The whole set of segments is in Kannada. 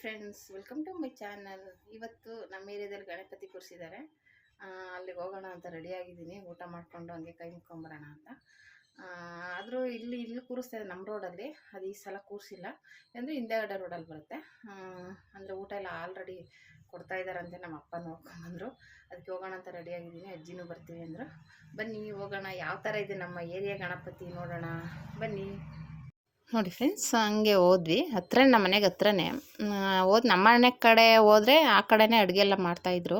Friends welcome to my channel ಇವತ್ತು ನಮ್ಮ ಏರಿಯಾದಲ್ಲಿ ಗಣಪತಿ ಕೂರಿಸಿದ್ದಾರೆ. ಅಲ್ಲಿಗೆ ಹೋಗೋಣ ಅಂತ ರೆಡಿ ಆಗಿದ್ದೀನಿ. ಊಟ ಮಾಡಿಕೊಂಡು ಹಂಗೆ ಕೈ ಮುಕ್ಕೊಂಬರೋಣ ಅಂತ. ಆದರೂ ಇಲ್ಲಿ ಇಲ್ಲಿ ಕೂರಿಸ್ತಾರೆ ನಮ್ಮ ರೋಡಲ್ಲಿ ಅದು ಈ ಸಲ ಕೂರಿಸಿಲ್ಲ. ಅಂದರೆ ಹಿಂದೆಗಡೆ ರೋಡಲ್ಲಿ ಬರುತ್ತೆ. ಅಂದರೆ ಊಟ ಎಲ್ಲ ಆಲ್ರೆಡಿ ಕೊಡ್ತಾ ಇದ್ದಾರಂತೆ ನಮ್ಮ ಅಪ್ಪ ನೋಡ್ಕೊಂಬಂದರು ಅದಕ್ಕೆ ಹೋಗೋಣ ಅಂತ ರೆಡಿ ಆಗಿದ್ದೀನಿ. ಅಜ್ಜಿನೂ ಬರ್ತೀವಿ ಅಂದರು. ಬನ್ನಿ, ಹೋಗೋಣ. ಯಾವ ಥರ ಇದೆ ನಮ್ಮ ಏರಿಯಾ ಗಣಪತಿ ನೋಡೋಣ. ಬನ್ನಿ. ನೋಡಿ ಫ್ರೆಂಡ್ಸ್ ಹಂಗೆ ಹೋದ್ವಿ. ಹತ್ರ ನಮ್ಮ ಮನೆಗೆ ಹತ್ರನೇ. ಹೋದ್ ನಮ್ಮ ಮನೆ ಕಡೆ ಹೋದರೆ ಆ ಕಡೆನೇ ಅಡುಗೆ ಎಲ್ಲ ಮಾಡ್ತಾಯಿದ್ರು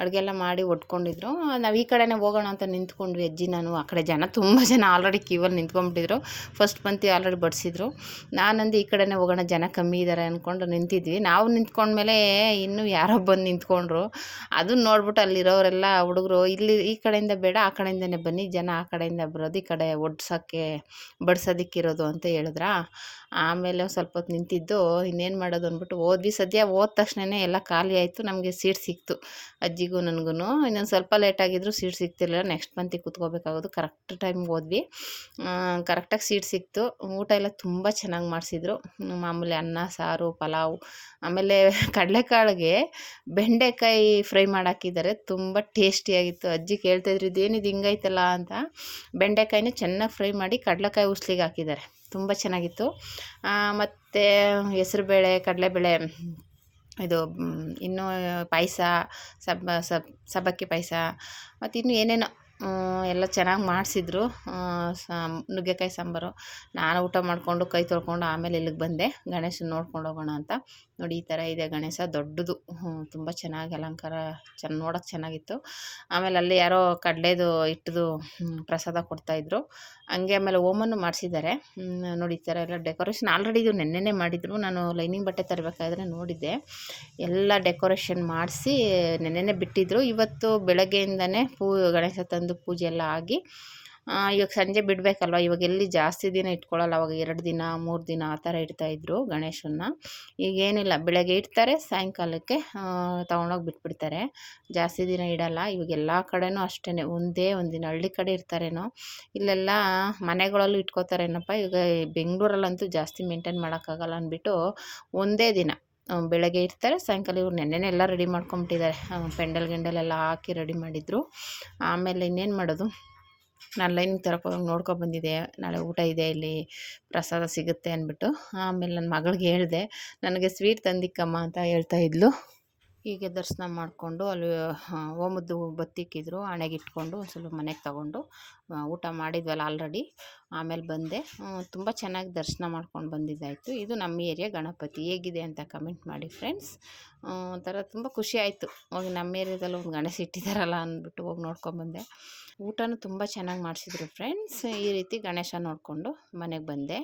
ಅಡುಗೆ ಎಲ್ಲ ಮಾಡಿ ಒಟ್ಕೊಂಡಿದ್ರು ನಾವು ಈ ಕಡೆನೇ ಹೋಗೋಣ ಅಂತ ನಿಂತ್ಕೊಂಡ್ವಿ ಅಜ್ಜಿ, ನಾನು. ಆ ಕಡೆ ಜನ, ತುಂಬ ಜನ ಆಲ್ರೆಡಿ ಕ್ಯೂವಲ್ಲಿ ನಿಂತ್ಕೊಂಡ್ಬಿಟ್ಟಿದ್ರು. ಫಸ್ಟ್ ಬಂತು ಆಲ್ರೆಡಿ ಬಡಿಸಿದ್ರು. ನಾನಂದು ಈ ಕಡೆನೇ ಹೋಗೋಣ, ಜನ ಕಮ್ಮಿ ಇದ್ದಾರೆ ಅಂದ್ಕೊಂಡು ನಿಂತಿದ್ವಿ. ನಾವು ನಿಂತ್ಕೊಂಡ್ಮೇಲೆ ಇನ್ನೂ ಯಾರೋ ಬಂದು ನಿಂತ್ಕೊಂಡ್ರು. ಅದನ್ನ ನೋಡ್ಬಿಟ್ಟು ಅಲ್ಲಿರೋರೆಲ್ಲ ಹುಡುಗರು, ಇಲ್ಲಿ ಈ ಕಡೆಯಿಂದ ಬೇಡ, ಆ ಕಡೆಯಿಂದನೇ ಬನ್ನಿ, ಜನ ಆ ಕಡೆಯಿಂದ ಬರೋದು, ಈ ಕಡೆ ಒಡ್ಸೋಕ್ಕೆ ಬಡ್ಸೋದಕ್ಕಿರೋದು ಅಂತ ಹೇಳಿದ್ರ. ಆಮೇಲೆ ಸ್ವಲ್ಪ ಹೊತ್ತು ನಿಂತಿದ್ದು, ಇನ್ನೇನು ಮಾಡೋದು ಅಂದ್ಬಿಟ್ಟು ಓದ್ವಿ ಸದ್ಯ ಹೋದ ತಕ್ಷಣವೇ ಎಲ್ಲ ಖಾಲಿ ಆಯಿತು, ನಮಗೆ ಸೀಟ್ ಸಿಕ್ತು ಅಜ್ಜಿಗೂ ನನಗೂ ಇನ್ನೊಂದು ಸ್ವಲ್ಪ ಲೇಟಾಗಿದ್ರು ಸೀಟ್ ಸಿಗ್ತಿರಲಿಲ್ಲ. ನೆಕ್ಸ್ಟ್ ಮಂತಿಗೆ ಕೂತ್ಕೋಬೇಕಾಗೋದು. ಕರೆಕ್ಟ್ ಟೈಮ್ಗೆ ಹೋದ್ವಿ. ಕರೆಕ್ಟಾಗಿ ಸೀಟ್ ಸಿಕ್ತು. ಊಟ ಎಲ್ಲ ತುಂಬ ಚೆನ್ನಾಗಿ ಮಾಡಿಸಿದ್ರು. ಮಾಮೂಲಿ ಅನ್ನ, ಸಾರು, ಪಲಾವ್, ಆಮೇಲೆ ಕಡಲೆಕಾಳಿಗೆ ಬೆಂಡೆಕಾಯಿ ಫ್ರೈ ಮಾಡಾಕಿದ್ದಾರೆ. ತುಂಬ ಟೇಸ್ಟಿಯಾಗಿತ್ತು ಅಜ್ಜಿ ಕೇಳ್ತಾಯಿದ್ರು ಇದೇನಿದು ಹಿಂಗೈತಲ್ಲ ಅಂತ. ಬೆಂಡೆಕಾಯಿನ ಚೆನ್ನಾಗಿ ಫ್ರೈ ಮಾಡಿ ಕಡಲೆಕಾಯಿ ಉಸ್ಲಿಗೆ ಹಾಕಿದ್ದಾರೆ. ತುಂಬ ಚೆನ್ನಾಗಿತ್ತು. ಮತ್ತು ಹೆಸ್ರುಬೇಳೆ, ಕಡಲೆಬೇಳೆ, ಇದು ಇನ್ನೂ ಪಾಯಸ, ಸಬ್ಬ, ಸಬ್, ಸಬ್ಬಕ್ಕಿ ಪಾಯಸ ಮತ್ತು ಇನ್ನೂ ಏನೇನೋ ಎಲ್ಲ ಚೆನ್ನಾಗಿ ಮಾಡಿಸಿದ್ರು. ನುಗ್ಗೆಕಾಯಿ ಸಾಂಬಾರು. ನಾನು ಊಟ ಮಾಡಿಕೊಂಡು ಕೈ ತೊಳ್ಕೊಂಡು ಆಮೇಲೆ ಇಲ್ಲಿಗೆ ಬಂದೆ. ಗಣೇಶನ ನೋಡ್ಕೊಂಡು ಹೋಗೋಣ ಅಂತ. ನೋಡಿ, ಈ ಥರ ಇದೆ ಗಣೇಶ. ದೊಡ್ಡದು. ತುಂಬ ಚೆನ್ನಾಗಿ ಅಲಂಕಾರ ಚೆನ್ನ ನೋಡೋಕೆ ಚೆನ್ನಾಗಿತ್ತು. ಆಮೇಲೆ ಅಲ್ಲಿ ಯಾರೋ ಕಡಲೆದು ಇಟ್ಟದು ಪ್ರಸಾದ ಕೊಡ್ತಾಯಿದ್ರು ಹಂಗೆ ಆಮೇಲೆ ಓಮನ್ನು ಮಾಡಿಸಿದ್ದಾರೆ. ನೋಡಿ, ಈ ಥರ ಎಲ್ಲ ಡೆಕೋರೇಷನ್ ಆಲ್ರೆಡಿ ಇದು ನೆನ್ನೆನೇ ಮಾಡಿದರು. ನಾನು ಲೈನಿಂಗ್ ಬಟ್ಟೆ ತರಬೇಕಾದ್ರೆ ನೋಡಿದ್ದೆ. ಎಲ್ಲ ಡೆಕೋರೇಷನ್ ಮಾಡಿಸಿ ನೆನ್ನೆನೇ ಬಿಟ್ಟಿದ್ರು. ಇವತ್ತು ಬೆಳಗ್ಗೆಯಿಂದನೇ ಪೂ, ಗಣೇಶ ತಂದು ಪೂಜೆ ಆಗಿ ಇವಾಗ ಸಂಜೆ ಬಿಡಬೇಕಲ್ವ? ಇವಾಗ ಎಲ್ಲಿ ಜಾಸ್ತಿ ದಿನ ಇಟ್ಕೊಳ್ಳಲ್ಲ ಅವಾಗ ಎರಡು ದಿನ, ಮೂರು ದಿನ ಆ ಥರ ಇಡ್ತಾಯಿದ್ರು ಗಣೇಶನ್ನ. ಈಗೇನಿಲ್ಲ ಬೆಳಗ್ಗೆ ಇಡ್ತಾರೆ, ಸಾಯಂಕಾಲಕ್ಕೆ ತೊಗೊಂಡೋಗಿ ಬಿಟ್ಬಿಡ್ತಾರೆ. ಜಾಸ್ತಿ ದಿನ ಇಡಲ್ಲ, ಇವಾಗ ಎಲ್ಲ ಕಡೆನೂ ಅಷ್ಟೇ ಒಂದೇ ಒಂದಿನ. ಹಳ್ಳಿ ಕಡೆ ಇರ್ತಾರೇನೋ, ಇಲ್ಲೆಲ್ಲ ಮನೆಗಳಲ್ಲೂ ಇಟ್ಕೋತಾರೇನಪ್ಪ? ಈಗ ಬೆಂಗಳೂರಲ್ಲಂತೂ ಜಾಸ್ತಿ ಮೇಂಟೈನ್ ಮಾಡೋಕ್ಕಾಗಲ್ಲ ಅಂದ್ಬಿಟ್ಟು ಒಂದೇ ದಿನ. ಬೆಳಗ್ಗೆ ಇರ್ತಾರೆ ಸಾಯಂಕಾಲ ಇವ್ರು ನೆನ್ನೆನೇ ಎಲ್ಲ ರೆಡಿ ಮಾಡ್ಕೊಂಬಿಟ್ಟಿದ್ದಾರೆ. ಪೆಂಡಲ್ ಗಿಂಡಲ್ ಎಲ್ಲ ಹಾಕಿ ರೆಡಿ ಮಾಡಿದರು. ಆಮೇಲೆ ಇನ್ನೇನು ಮಾಡೋದು? ನಾನು ಲೈನಿಂಗ್ ತರಕೋಗಿ ಹೋಗಿ ನೋಡ್ಕೊಬಂದಿದ್ದೆ ನಾಳೆ ಊಟ ಇದೆ ಇಲ್ಲಿ, ಪ್ರಸಾದ ಸಿಗುತ್ತೆ ಅಂದ್ಬಿಟ್ಟು. ಆಮೇಲೆ ನನ್ನ ಮಗಳಿಗೆ ಹೇಳಿದೆ, ನನಗೆ ಸ್ವೀಟ್ ತಂದಿಕ್ಕಮ್ಮ ಅಂತ ಹೇಳ್ತಾ ಇದ್ಲು. ಹೀಗೆ ದರ್ಶನ ಮಾಡಿಕೊಂಡು ಅಲ್ಲಿ ಓಮದ್ದು ಬತ್ತಿಕ್ಕಿದ್ರು ಹಣೆಗೆ ಇಟ್ಕೊಂಡು ಒಂದು ಸ್ವಲ್ಪ ಮನೆಗೆ ತಗೊಂಡು ಊಟ ಮಾಡಿದ್ವಲ್ಲ ಆಲ್ರೆಡಿ ಆಮೇಲೆ ಬಂದೆ. ತುಂಬ ಚೆನ್ನಾಗಿ ದರ್ಶನ ಮಾಡ್ಕೊಂಡು ಬಂದಿದ್ದಾಯಿತು. ಇದು ನಮ್ಮ ಏರಿಯಾ ಗಣಪತಿ. ಹೇಗಿದೆ ಅಂತ ಕಮೆಂಟ್ ಮಾಡಿ ಫ್ರೆಂಡ್ಸ್ ಒಂಥರ ತುಂಬ ಖುಷಿ ಆಯಿತು. ಹೋಗಿ ನಮ್ಮ ಏರಿಯಾದಲ್ಲಿ ಒಂದು ಗಣೇಶ ಇಟ್ಟಿದ್ದಾರಲ್ಲ ಅಂದ್ಬಿಟ್ಟು ಹೋಗಿ ನೋಡ್ಕೊಂಬಂದೆ ಊಟನೂ ತುಂಬ ಚೆನ್ನಾಗಿ ಮಾಡಿಸಿದ್ರು ಫ್ರೆಂಡ್ಸ್ ಈ ರೀತಿ ಗಣೇಶ ನೋಡಿಕೊಂಡು ಮನೆಗೆ ಬಂದೆ.